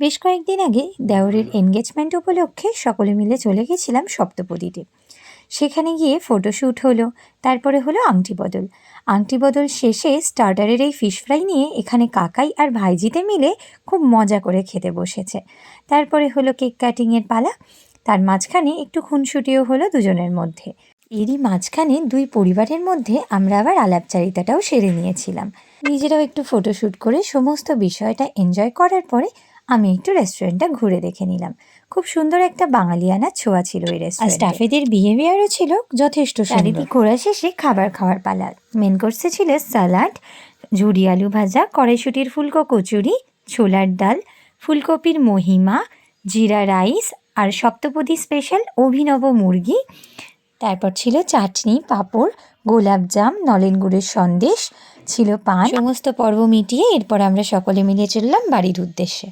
বেশ কয়েকদিন আগে দেওরের এনগেজমেন্ট উপলক্ষে সকলে মিলে চলে গেছিলাম সপ্তপদীতে। সেখানে গিয়ে ফটোশ্যুট হলো, তারপরে হলো আংটি বদল। আংটি বদল শেষে স্টার্টারের এই ফিশ ফ্রাই নিয়ে এখানে কাকাই আর ভাইজিতে মিলে খুব মজা করে খেতে বসেছে। তারপরে হলো কেক কাটিংয়ের পালা, তার মাঝখানে একটু খুনসুটিও হলো দুজনের মধ্যে। এরই মাঝখানে দুই পরিবারের মধ্যে আমরা আবার আলাপচারিতাটাও সেরে নিয়েছিলাম। নিজেরাও একটু ফটোশ্যুট করে সমস্ত বিষয়টা এনজয় করার পরে আমি একটু রেস্টুরেন্টটা ঘুরে দেখে নিলাম। খুব সুন্দর একটা বাঙালিয়ানা ছোঁয়া ছিল এই রেস্টুরেন্ট। স্টাফেদের বিহেভিয়ারও ছিল যথেষ্ট চারিদিক ঘোরা শেষে খাবার খাওয়ার পালা। মেন কোর্সে ছিল স্যালাড ঝুড়ি আলু ভাজা কড়াইশুটির ফুলকো কচুরি ছোলার ডাল ফুলকপির মহিমা জিরা রাইস আর সপ্তপদী স্পেশাল অভিনব মুরগি। তারপর ছিল চাটনি পাঁপড় গোলাপজাম নলেন গুড়ের সন্দেশ ছিল পান। সমস্ত পর্ব মিটিয়ে এরপর আমরা সকলে মিলে চললাম বাড়ির উদ্দেশ্যে।